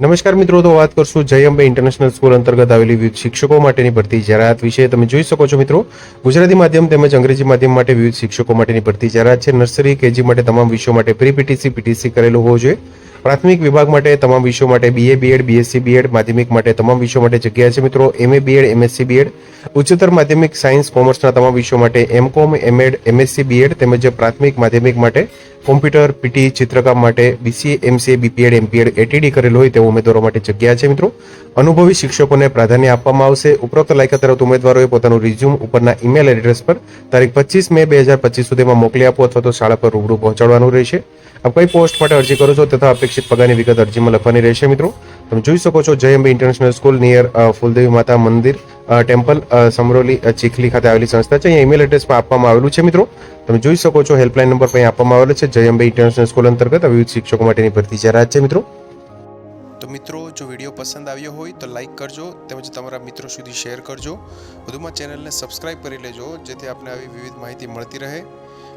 નમસ્કાર મિત્રો, તો વાત કરશું જય અંબે ઇન્ટરનેશનલ સ્કૂલ અંતર્ગત આવેલી વિવિધ શિક્ષકો માટેની ભરતી જાહેરાત વિશે. તમે જોઈ શકો છો મિત્રો, ગુજરાતી માધ્યમ તેમજ અંગ્રેજી માધ્યમ માટે વિવિધ શિક્ષકો માટેની ભરતી જાહેરાત છે. નર્સરી, કેજી માટે તમામ વિષયો માટે પ્રી પીટીસી પીટીસી કરેલું હોવું જોઈએ. પ્રાથમિક વિભાગ માટે તમામ વિષયો માટે બીએ બીએડ બીએસસી બીએડ માધ્યમિક માટે તમામ વિષયો માટે જગ્યા છે મિત્રો. એમએ બીએડ એમએસસી બીએડ ઉચ્ચતર માધ્યમિક સાયન્સ, કોમર્સના તમામ વિષયો માટે એમકોમ એમએડ એમએસસી બીએડ તેમજ પ્રાથમિક માધ્યમિક માટે કોમ્પ્યુટર પીટી ચિત્રકામ માટે BCA MCA BPEd MPEd ATD કરેલું હોય તેવા ઉમેદવારો માટે જગ્યા છે મિત્રો. અનુભવી શિક્ષકોને પ્રાધાન્ય આપવામાં આવશે. ઉપરોક્ત લાયકાત ધરાવતા ઉમેદવારોએ પોતાનું રિઝ્યુમ ઉપરના ઈમેલ એડ્રેસ પર તારીખ પચીસ મે બે હજાર પચીસ સુધીમાં મોકલી આપો અથવા તો શાળા પર રૂબરૂ પહોંચાડવાનું રહેશે. આપ કઈ પોસ્ટ માટે અરજી કરો છો તથા અપેક્ષિત પગારની વિગત અરજીમાં લખવાની રહેશે મિત્રો. તમે જોઈ શકો છો Jay Ambe international school near Fuldevi માતા મંદિર ટેમ્પલ સમરોલી ચીખલી ખાતે આવેલી સંસ્થા છે. અહીંયા ઈમેલ એડ્રેસ પણ આપવામાં આવેલું છે, મિત્રો. તમે જોઈ શકો છો હેલ્પલાઇન નંબર પણ આપવામાં આવેલો છે. જય અંબે ઇન્ટરનેશનલ સ્કૂલ અંતર્ગત વિવિધ શિક્ષકો માટેની ભરતી જાહેરાત છે, મિત્રો. તો મિત્રો, જો વીડિયો પસંદ આવ્યો હોય તો લાઈક કરજો, તેમજ તમારા મિત્રો સુધી શેર કરજો. વધુમાં ચેનલને સબસ્ક્રાઇબ કરી લેજો, જેથી આપને આવી વિવિધ માહિતી મળતી રહે.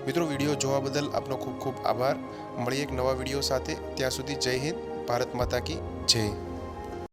મિત્રો, વીડિયો જોવા બદલ આપનો ખૂબ ખૂબ આભાર. મળીએ એક નવા વીડિયો સાથે. ત્યાં સુધી જય હિન્દ, ભારત માતા કી જય.